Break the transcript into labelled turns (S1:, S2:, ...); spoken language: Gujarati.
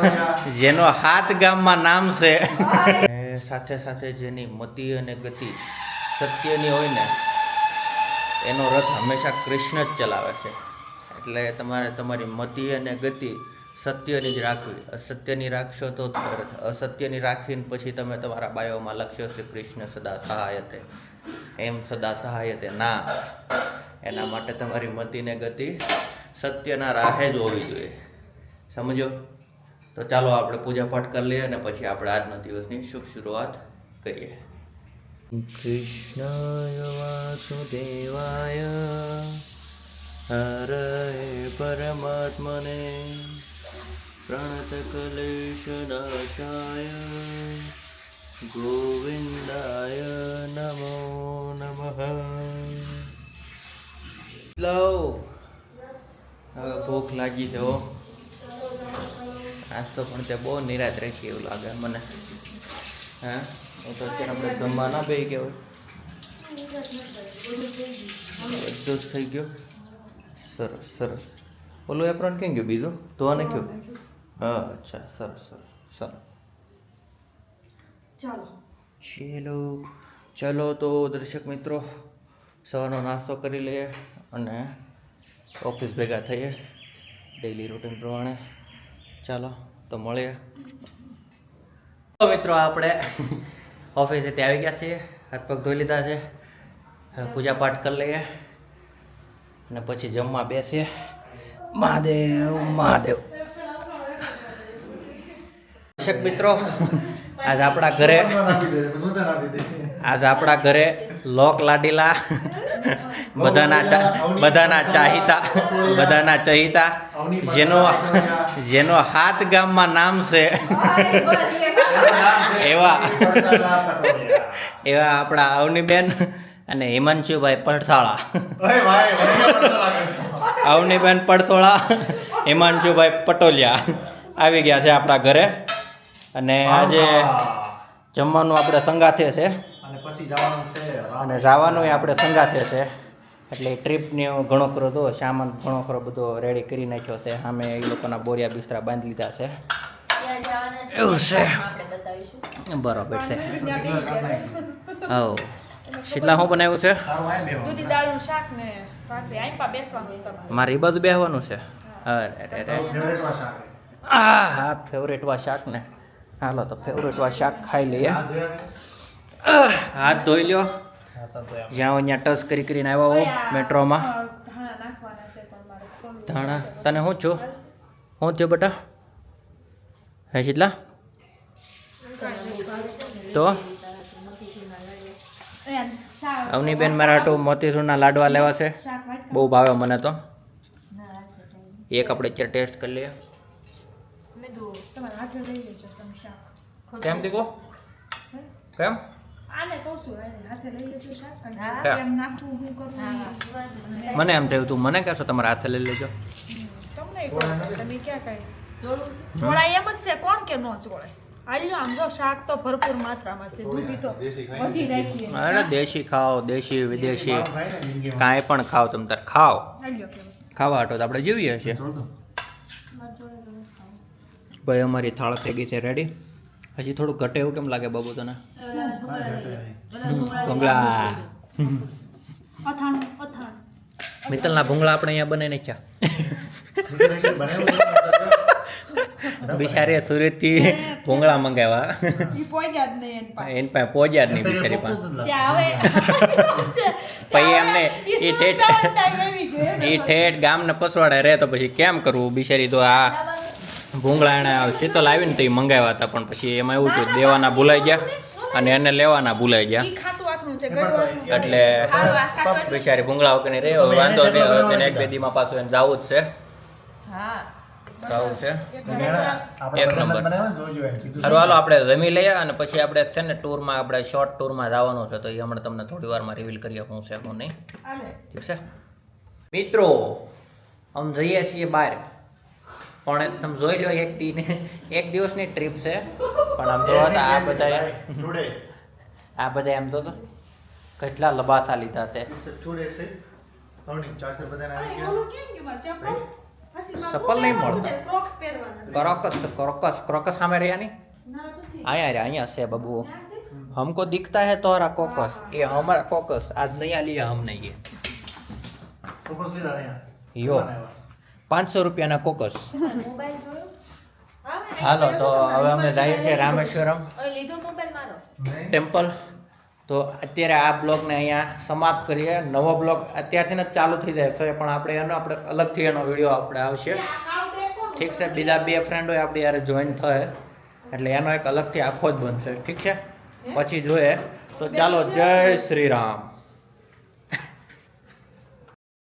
S1: જેનો હાથ ગામમાં નામ છે. સાથે સાથે જેની મતિ અને ગતિ સત્યની હોય ને એનો રથ હંમેશા કૃષ્ણ જ ચલાવે છે. એટલે તમારે તમારી મતિ અને ગતિ સત્યની જ રાખવી. અસત્યની રાખશો તો અસત્યની રાખીને પછી તમે તમારા બાયોમાં લખશો શ્રી કૃષ્ણ સદા સહાયતે. એમ સદા સહાયતે ના. એના માટે તમારી મતિને ગતિ સત્યના રાહે જ હોવી જોઈએ. સમજો? તો ચાલો આપણે પૂજા પાઠ કરી લઈએ અને પછી આપણે આજના દિવસની શુભ શરૂઆત કરીએ. કૃષ્ણાય વાસુદેવાય હરે પરમાત્મને પ્રણત ક્લેશનાશાય ગોવિંદાય નમો નમઃ. લવ હવે ભૂખ લાગી હો. આજ તો પણ તે બહુ નિરાશ રાખી એવું લાગે મને. હા? એ તો અત્યારે આપણે જમવા ના બે ગયા હોય. બધું જ થઈ ગયું. સરસ સરસ. ઓલું એપ્રોન કેમ ગયું? બીજું? ધોવાને કયું? હા અચ્છા સરસ સરસ સરસ.
S2: ચાલો.
S1: ચલો ચલો તો દર્શક મિત્રો સવારનો નાસ્તો કરી લઈએ અને ઓફિસ ભેગા થઈએ. ડેઈલી રૂટીન પ્રમાણે. ચાલો તો મળીએ. તો મિત્રો આપણે ઓફિસેથી આવી ગયા છીએ હાથ પગ ધોઈ લીધા છે. પૂજા પાઠ કરી લઈએ. અને પછી જમવા બેસીએ. મહાદેવ મહાદેવ. દર્શક મિત્રો આજ આપણા ઘરે આજ આપણા ઘરે લોક લાડીલા. બધાના બધાના ચાહિતા બધાના ચહિતા. જેનો જેનો હાથ ગામમાં નામ છે. એવા એવા આપણા અવનીબેન અને હિમાંશુભાઈ પડથાળા. અવનીબેન પડથોળા હિમાંશુભાઈ પટોલિયા. આવી ગયા છે આપણા ઘરે. અને આજે જમવાનું આપણે સંગાથે છે.
S3: અને જવાનું
S1: આપણે સંગાથે છે. એટલે ટ્રીપને ઘણો ખરો તો સામાન ઘણો ખરો બધો રેડી કરી નાખ્યો છે. સામે એ લોકોના બોરિયા બિસ્તરા બાંધી લીધા છે.
S4: ત્યાં જવાના છે?
S1: એવું છે. બરોબર છે. હવ શીતલા શું બનાવ્યું છે?
S2: બેસવાનું
S1: મારે એ બાજુ બેહવાનું છે? અરે રે રે
S3: તારું favourite માં શાક છે.
S1: આ હા ફેવરેટ વા શાક ને હાલો તો ફેવરેટ વા શાક ખાઈ લઈએ.
S3: હાથ
S1: ધોઈ લ્યો. જ્યાં અહીંયા ટચ કરી કરીને આવ્યા હો મેટ્રોમાં.
S2: ધાણા નાખવાના છે પણ મારે ખોલવું
S1: ધાણા?
S2: છે.
S1: તને શું છું શું થયું બેટા? હે કેટલા તો? અવનીબેન મારા હાટું મોતીસૂરના લાડવા લેવા છે. બહુ ભાવે મને તો. એક આપણે અત્યારે ટેસ્ટ કરી લઈએ. કેમ દીકો? કેમ?
S2: આને કહું છું હાથે લઈ લેજો શાક કારણ કે
S4: હા.
S2: કેમ નાખવું હું કરવું
S1: મને એમ થયું તું મને કહેશો તમારા હાથે લઈ લેજો.
S2: તમને તમે ક્યાં કઈ?
S4: જોડું
S2: એમ જ છે કોણ કે નો ચોળાય આલ્યો આમ જો શાક તો ભરપૂર માત્રામાં છે દૂધી તો વધી રાખી
S1: અરે દેશી ખાઓ દેશી વિદેશી. કાંઈ પણ ખાઓ તમે તાર ખાઓ. ખાવા હાટો તો આપણે જીવીએ છીએ. ભાઈ અમારી થાળ થઈ ગઈ છે રેડી હજી થોડું ઘટે એવું કેમ લાગે બાબુ તને? ભૂંગળા.
S2: અથાણું અથાણું
S1: મિત્તલના ભૂંગળા આપણે અહીંયા બનાવી નાખ્યા
S3: બીજું
S1: સુરતથી. ભૂંગળા મંગાવ્યા.
S2: એન પાસે.
S1: એની પાસે પહોંચ્યા જ નહીં બિચારી પાસે. પછી એમને
S2: ઈ
S1: ઈ ઠેઠ
S2: ગામ ને
S1: એ ઠેઠ ગામને પસવાડે રહે તો પછી કેમ કરવું? બિચારી તો આ ભૂંગળા એને શીતલ આવીને તો એ મંગાવ્યા હતા પણ પછી એમાં એવું થયું દેવાના ભૂલાઈ ગયા. અને એને લેવાના ભૂલાઈ ગયા. એટલે બિચારી ભૂંગળા વગરની રહી હવે વાંધો નહીં હવે તેને એક બે દીમાં પાછું એને જવું જ છે.
S4: હા.
S1: જવું છે.
S3: આપણે
S1: એક નંબર. હાલો આપણે જમી લઈએ અને પછી આપણે છે ને ટૂરમાં આપણે શોર્ટ ટૂરમાં જવાનું છે તો એ હમણાં તમને થોડી વારમાં રિવીલ કરીએ હું છે હું નહીં. ઠીક છે? મિત્રો આમ જઈએ છીએ બહાર. પણ તમે જોઈ લો એક દીને એક દિવસની ટ્રીપ છે. પણ આમ તો આ બધા આ બધા એમ તો કેટલા લબાસા લીધા છે. ચપ્પલ? નહીં મળતા.
S2: ક્રોકસ
S1: ક્રોકસ ક્રોકસ સામે રહ્યા નહીં? અહીંયા રહ્યા અહીંયા છે બબુ
S2: હમકો
S1: દીખતા હે તોરા કોકસ એ અમારા કોકસ આજ નહીં આ લીયા હમ નહીં
S3: કોકસ લીધા
S1: યો. પાંચસો રૂપિયાના કોકસ. હાલો, તો હવે અમે જઈએ છીએ રામેશ્વરમ? ટેમ્પલ. તો અત્યારે આ બ્લોગને અહીંયા સમાપ્ત કરીએ. નવો બ્લોગ અત્યારથી જ ચાલુ થઈ જાય છે પણ આપણે એનો, આપણે અલગથી એનો વીડિયો આપણે આવશે? ઠીક છે, બીજા બે ફ્રેન્ડો આપણી યારે જોઈન થાય. એટલે એનો એક અલગથી આખો જ બનશે. ઠીક છે? પછી જોઈએ. તો ચાલો, જય શ્રી રામ.